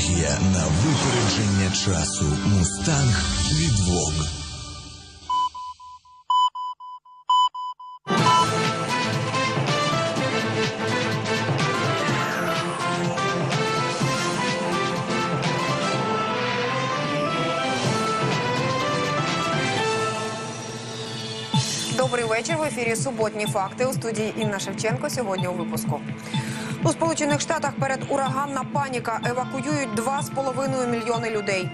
енергія на випередження часу. Мустанг від Vogue. Добрий вечір. В ефірі суботні факти у студії Інна Шевченко. Сьогодні у випуску. У Сполучених Штатах перед ураганна паніка евакуюють 2,5 мільйони людей.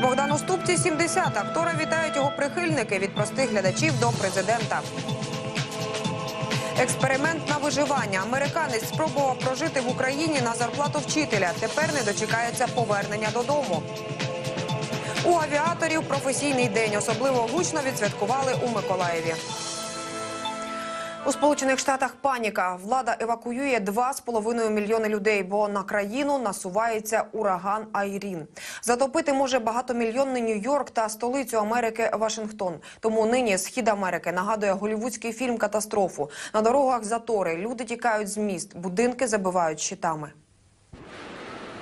Богдану Ступці 70. Актора вітають його прихильники від простих глядачів до президента. Експеримент на виживання. Американець спробував прожити в Україні на зарплату вчителя. Тепер не дочекається повернення додому. У авіаторів професійний день особливо гучно відсвяткували у Миколаєві. У Сполучених Штатах паніка. Влада евакуює 2,5 мільйони людей, бо на країну насувається ураган Айрін. Затопити може багатомільйонний Нью-Йорк та столицю Америки Вашингтон. Тому нині схід Америки нагадує голівудський фільм катастрофу. На дорогах затори, люди тікають з міст, будинки забивають щитами.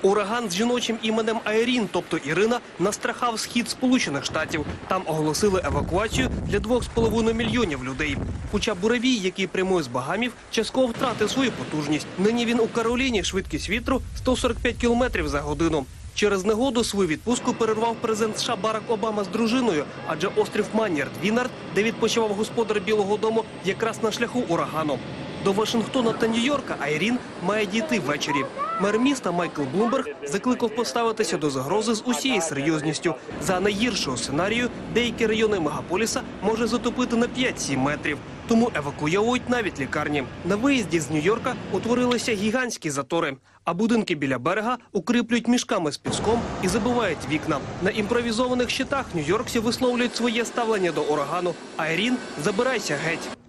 Ураган з жіночим іменем Айрін, тобто Ірина, настрахав схід Сполучених Штатів. Там оголосили евакуацію для 2,5 мільйонів людей. Хоча буревій, який прямує з Багамів, частково втратив свою потужність. Нині він у Кароліні швидкість вітру 145 кілометрів за годину. Через негоду свою відпустку перервав президент США Барак Обама з дружиною, адже острів Маннярд Вінард, де відпочивав господар Білого Дому, якраз на шляху урагану. До Вашингтона та Нью-Йорка Айрін має дійти ввечері. Мер міста Майкл Блумберг закликав поставитися до загрози з усією серйозністю. За найгіршого сценарію деякі райони мегаполіса може затопити на 5-7 метрів. Тому евакуйовують навіть лікарні. На виїзді з Нью-Йорка утворилися гігантські затори, а будинки біля берега укріплюють мішками з піском і забивають вікна. На імпровізованих щитах нью-йоркці висловлюють своє ставлення до урагану. Айрін, забирайся геть.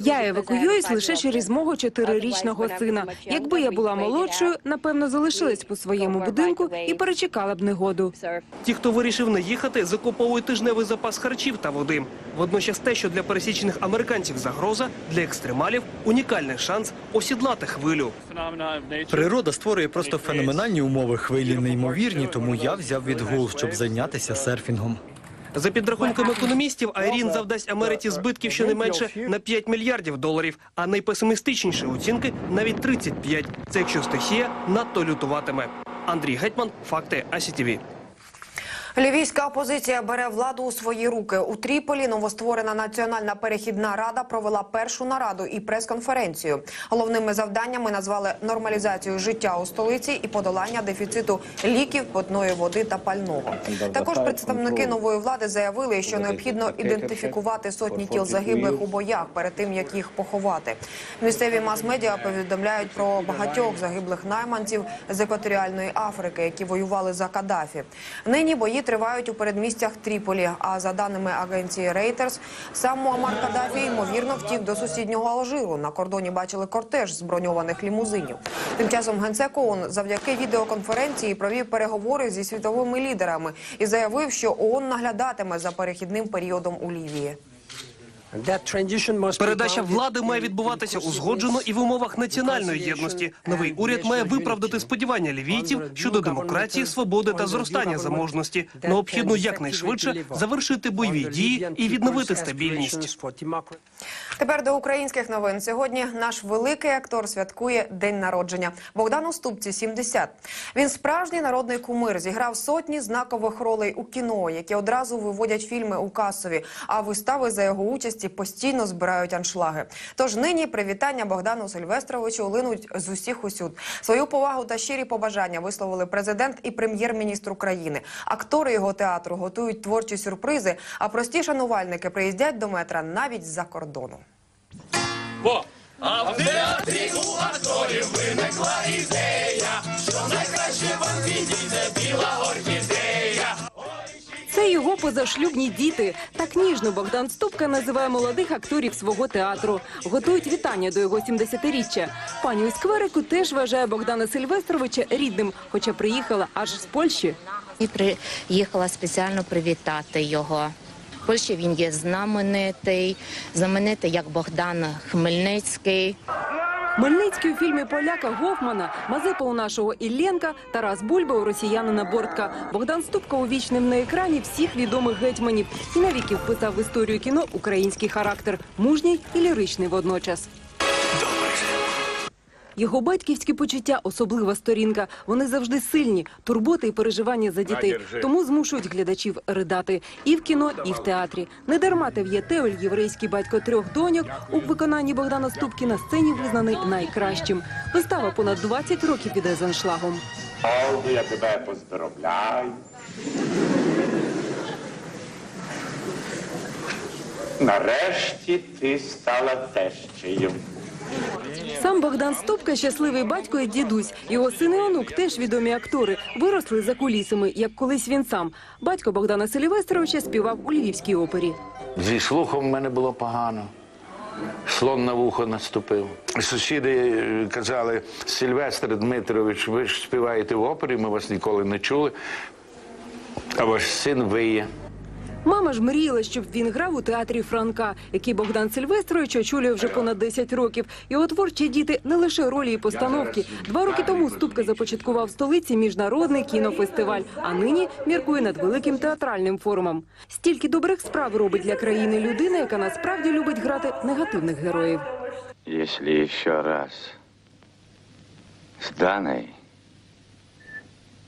Я евакуююсь лише через мого чотирирічного сина. Якби я була молодшою, напевно, залишилась по своєму будинку і перечекала б негоду. Ті, хто вирішив не їхати, закуповують тижневий запас харчів та води. Водночас те, що для пересічних американців загроза, для екстремалів унікальний шанс осідлати хвилю. Природа створює просто феноменальні умови. Хвилі неймовірні, тому я взяв відгул, щоб зайнятися серфінгом. За підрахунками економістів, Айрін завдасть Америці збитків щонайменше на 5 мільярдів доларів, а найпесимістичніші оцінки навіть 35. Це якщо стихія надто лютуватиме. Андрій Гетьман, факти АСІТІВІ. Лівійська опозиція бере владу у свої руки. У Тріполі новостворена національна перехідна рада провела першу нараду і прес-конференцію. Головними завданнями назвали нормалізацію життя у столиці і подолання дефіциту ліків, питної води та пального. Також представники нової влади заявили, що необхідно ідентифікувати сотні тіл загиблих у боях перед тим, як їх поховати. Місцеві мас-медіа повідомляють про багатьох загиблих найманців з екваторіальної Африки, які воювали за Каддафі. Нині бої тривають у передмістях Тріполі. А за даними агенції Reuters, сам Муаммар Каддафі ймовірно втік до сусіднього Алжиру. На кордоні бачили кортеж з броньованих лімузинів. Тим часом генсек ООН завдяки відеоконференції провів переговори зі світовими лідерами і заявив, що ООН наглядатиме за перехідним періодом у Лівії. Передача влади має відбуватися узгоджено і в умовах національної єдності. Новий уряд має виправдати сподівання лівійців щодо демократії, свободи та зростання заможності. Необхідно якнайшвидше завершити бойові дії і відновити стабільність. Тепер до українських новин. Сьогодні наш великий актор святкує день народження. Богдану Ступці 70. Він справжній народний кумир. Зіграв сотні знакових ролей у кіно, які одразу виводять фільми у касові. А вистави за його участі постійно збирають аншлаги. Тож нині привітання Богдану Сильвестровичу линуть з усіх усюд. Свою повагу та щирі побажання висловили президент і прем'єр-міністр України. Актори його театру готують творчі сюрпризи. А прості шанувальники приїздять до метра навіть з-за кордону. Це його позашлюбні діти. Так ніжно Богдан Ступка називає молодих акторів свого театру. Готують вітання до його 70-річчя. Пані у скверику теж вважає Богдана Сильвестровича рідним, хоча приїхала аж з Польщі. І приїхала спеціально привітати його. В Польщі він є знаменитий, знаменитий як Богдан Хмельницький. Мельницький у фільмі поляка Гофмана, Мазепа у нашого Ілленка, Тарас Бульба у росіянина Бортка. Богдан Ступка у вічним на екрані всіх відомих гетьманів і навіки вписав в історію кіно український характер, мужній і ліричний водночас. Його батьківські почуття особлива сторінка. Вони завжди сильні, турботи і переживання за дітей. Тому змушують глядачів ридати і в кіно, і в театрі. Недарма Тев'є Теоль, єврейський батько трьох доньок, у виконанні Богдана Ступки на сцені визнаний найкращим. Вистава понад 20 років іде з аншлагом. Олду, я тебе поздоровляю. Нарешті ти стала тещею. Сам Богдан Ступка щасливий батько і дідусь. Його син і онук теж відомі актори. Виросли за кулісами, як колись він сам. Батько Богдана Селівестровича співав у Львівській опері. Зі слухом в мене було погано. Слон на вухо наступив. Сусіди е, казали, Сильвестр Дмитрович, ви ж співаєте в опері, ми вас ніколи не чули. А ваш син виє. Мама ж мріяла, щоб він грав у театрі Франка, який Богдан Сильвестрович очолює вже понад 10 років. Його творчі діти не лише ролі і постановки. Два роки тому Ступка започаткував в столиці міжнародний кінофестиваль, а нині міркує над великим театральним форумом. Стільки добрих справ робить для країни людина, яка насправді любить грати негативних героїв. Если еще раз с Даной...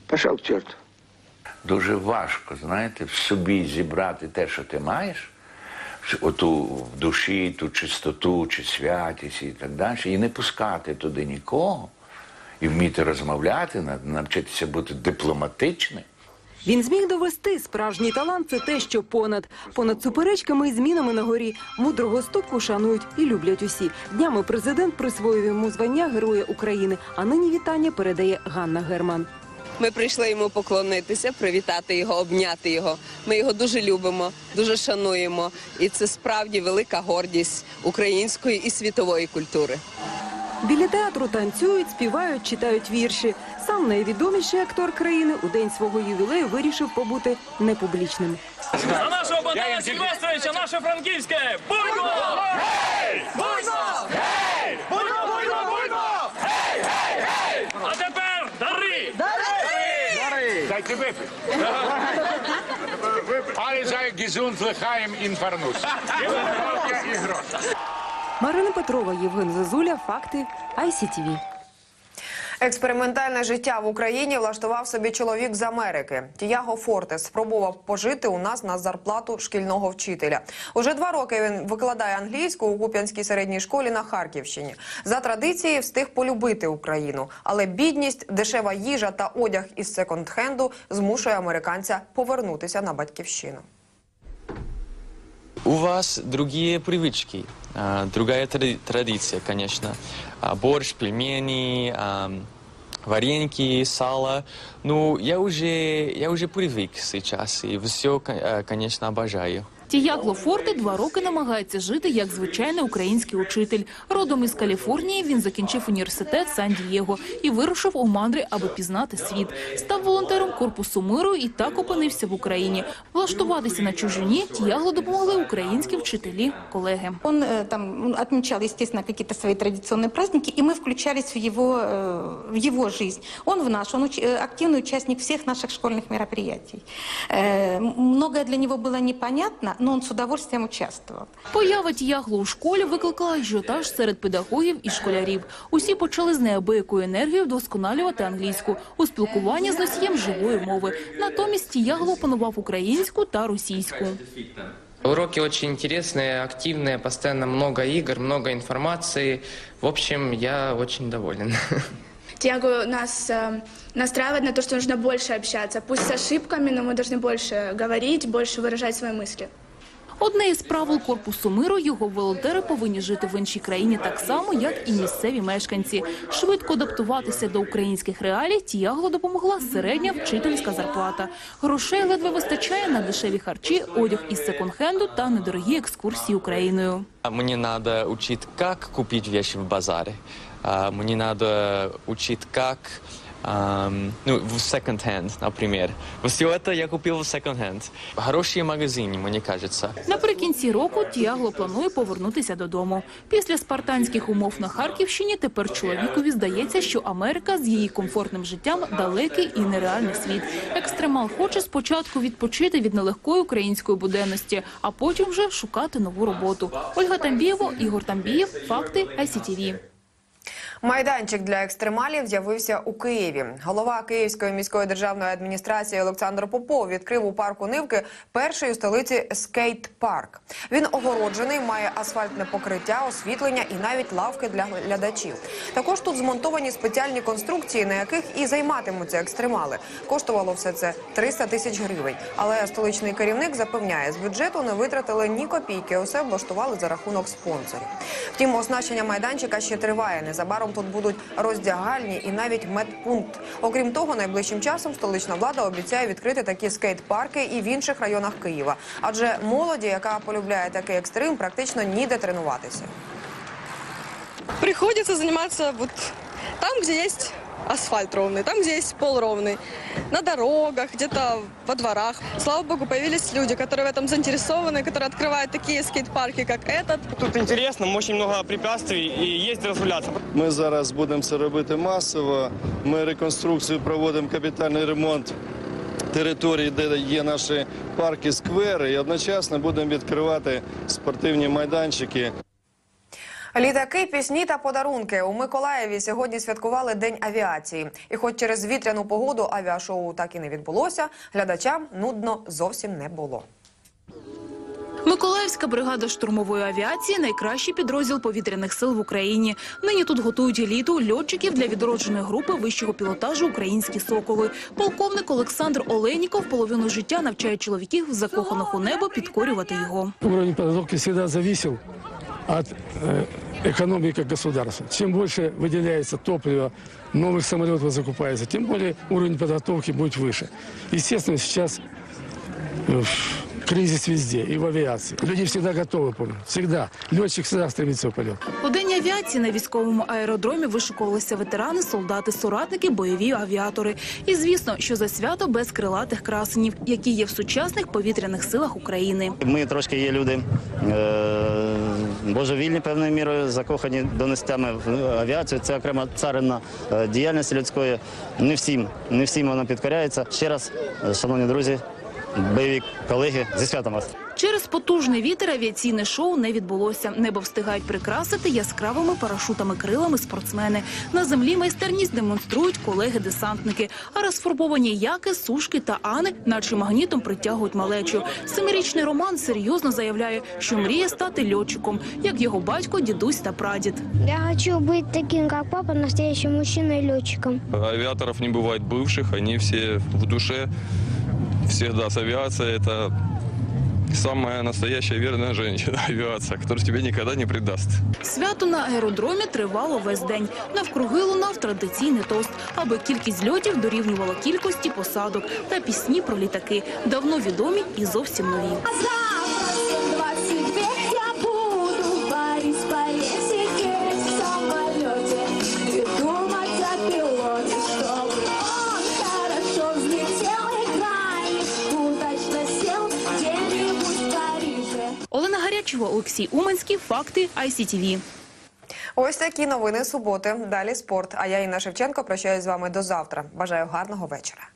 Пошел к черту. Дуже важко, знаєте, в собі зібрати те, що ти маєш, оту в душі, ту чистоту чи святість і так далі, і не пускати туди нікого, і вміти розмовляти, нав- навчитися бути дипломатичним. Він зміг довести справжній талант це те, що понад понад суперечками і змінами на горі мудрого ступку шанують і люблять усі. Днями президент присвоїв йому звання Героя України. А нині вітання передає Ганна Герман. Ми прийшли йому поклонитися, привітати його, обняти його. Ми його дуже любимо, дуже шануємо, і це справді велика гордість української і світової культури. Біля театру танцюють, співають, читають вірші. Сам найвідоміший актор країни у день свого ювілею вирішив побути непублічним. За нашого Богдана Сильвестровича, наше франківське! Буйно! Буйно! Випити. Але за гізунт лихаєм інфарнус. Марина Петрова, Євген Зазуля, факти ICTV. Експериментальне життя в Україні влаштував собі чоловік з Америки. Тіаго Фортес спробував пожити у нас на зарплату шкільного вчителя. Уже два роки він викладає англійську у Куп'янській середній школі на Харківщині. За традицією встиг полюбити Україну, але бідність, дешева їжа та одяг із секонд-хенду змушує американця повернутися на батьківщину. У вас другие привычки, а, другая тради- традиция, конечно. А, Борщ, пельмени, а, вареники, сало. Ну, я уже, я уже привык сейчас и все, конечно, обожаю. Тіягло Форте два роки намагається жити як звичайний український учитель. Родом із Каліфорнії він закінчив університет Сан-Дієго і вирушив у мандри, аби пізнати світ. Став волонтером корпусу миру і так опинився в Україні. Влаштуватися на чужині Тіягло допомогли українські вчителі, колеги. Он э, там отмечал, естественно, какие-то свои традиционные праздники, и мы включались в его, э, в его жизнь. Он в наш, он уч- э, активный участник всех наших школьных мероприятий. Э, м- Многое для него было непонятно, но он с удовольствием участвовал. Поява Тіягло у школі викликала ажіотаж серед педагогів і школярів. Усі почали з неабиякою енергією вдосконалювати англійську у спілкуванні з носієм живої мови. Натомість Тіягло опанував українську та російську. Уроки очень интересные, активные, постоянно много игр, много информации. В общем, я очень доволен. Тиаго нас э, настраивает на то, что нужно больше общаться. Пусть с ошибками, но мы должны больше говорить, больше выражать свои мысли. Одне із правил корпусу миру його волонтери повинні жити в іншій країні так само, як і місцеві мешканці. Швидко адаптуватися до українських реалій Тіагло допомогла середня вчительська зарплата. Грошей ледве вистачає на дешеві харчі, одяг із секонд-хенду та недорогі екскурсії Україною. Мне надо учить, как купить вещи в базаре. А, Мне надо учить, ам, ну, в секонд-хенд, например. Все это я купил в секонд-хенд. Хорошие магазины, мне кажется. Наприкінці року Тіагло планує повернутися додому. Після спартанських умов на Харківщині тепер чоловікові здається, що Америка з її комфортним життям далекий і нереальний світ. Екстремал хоче спочатку відпочити від нелегкої української буденності, а потім вже шукати нову роботу. Ольга Тамбієва, Ігор Тамбієв, факти ICTV. Майданчик для екстремалів з'явився у Києві. Голова Київської міської державної адміністрації Олександр Попов відкрив у парку Нивки перший у столиці скейт-парк. Він огороджений, має асфальтне покриття, освітлення і навіть лавки для глядачів. Також тут змонтовані спеціальні конструкції, на яких і займатимуться екстремали. Коштувало все це 300 тисяч гривень. Але столичний керівник запевняє, з бюджету не витратили ні копійки. Усе облаштували за рахунок спонсорів. Втім, оснащення майданчика ще триває. Незабаром тут будуть роздягальні і навіть медпункт. Окрім того, найближчим часом столична влада обіцяє відкрити такі скейт-парки і в інших районах Києва. Адже молоді, яка полюбляє такий екстрим, практично ніде тренуватися. Приходиться займатися там, де есть асфальт ровный, там, где есть пол ровный, на дорогах, где-то во дворах. Слава богу, появились люди, которые в этом заинтересованы, которые открывают такие скейт-парки, как этот. Тут интересно, очень много препятствий и есть разгуляться. Ми зараз будемо це робити масово. Ми реконструкцію проводимо капітальний ремонт території, де є наші парки, сквери, і одночасно будемо відкривати спортивні майданчики. Літаки, пісні та подарунки у Миколаєві сьогодні святкували День авіації. І, хоч через вітряну погоду авіашоу так і не відбулося, глядачам нудно зовсім не було. Миколаївська бригада штурмової авіації найкращий підрозділ повітряних сил в Україні. Нині тут готують еліту льотчиків для відродженої групи вищого пілотажу Українські соколи. Полковник Олександр Оленіков половину життя навчає чоловіків, закоханих у небо, підкорювати його. Уровень подготовки всегда зависел от э, экономики государства. Чем больше выделяется топлива, новых самолетов закупается, тем более уровень подготовки будет выше. Естественно, сейчас э, кризис везде, и в авиации. Люди всегда готовы, помню, всегда. Летчик всегда стремится в полет. У день авіації на військовому аеродромі вишикувалися ветерани, солдати, соратники, бойові авіатори. І звісно, що за свято без крилатих красенів, які є в сучасних повітряних силах України. Ми трошки є люди е, божевільні певною мірою, закохані донестями в авіацію. Це окрема царина е, діяльність людської. Не всім, не всім вона підкоряється. Ще раз, е, шановні друзі, бойові колеги, зі святом вас. Через потужний вітер авіаційне шоу не відбулося. Небо встигають прикрасити яскравими парашутами крилами спортсмени. На землі майстерність демонструють колеги-десантники. А розфарбовані яки, сушки та ани, наче магнітом притягують малечу. Семирічний Роман серйозно заявляє, що мріє стати льотчиком, як його батько, дідусь та прадід. Я хочу быть таким, как папа, настоящим мужчиной летчиком. Авиаторов не бывает бывших, они все в душе, всегда с авиацией. Это самая настоящая верная женщина авиация, которая тебе никогда не предаст. Свято на аеродромі тривало весь день. Навкруги лунав традиційний тост, аби кількість льотів дорівнювала кількості посадок та пісні про літаки, давно відомі і зовсім нові. Олексій Уманський. Факти ICTV. Ось такі новини суботи. Далі спорт. А я Інна Шевченко прощаюсь з вами до завтра. Бажаю гарного вечора.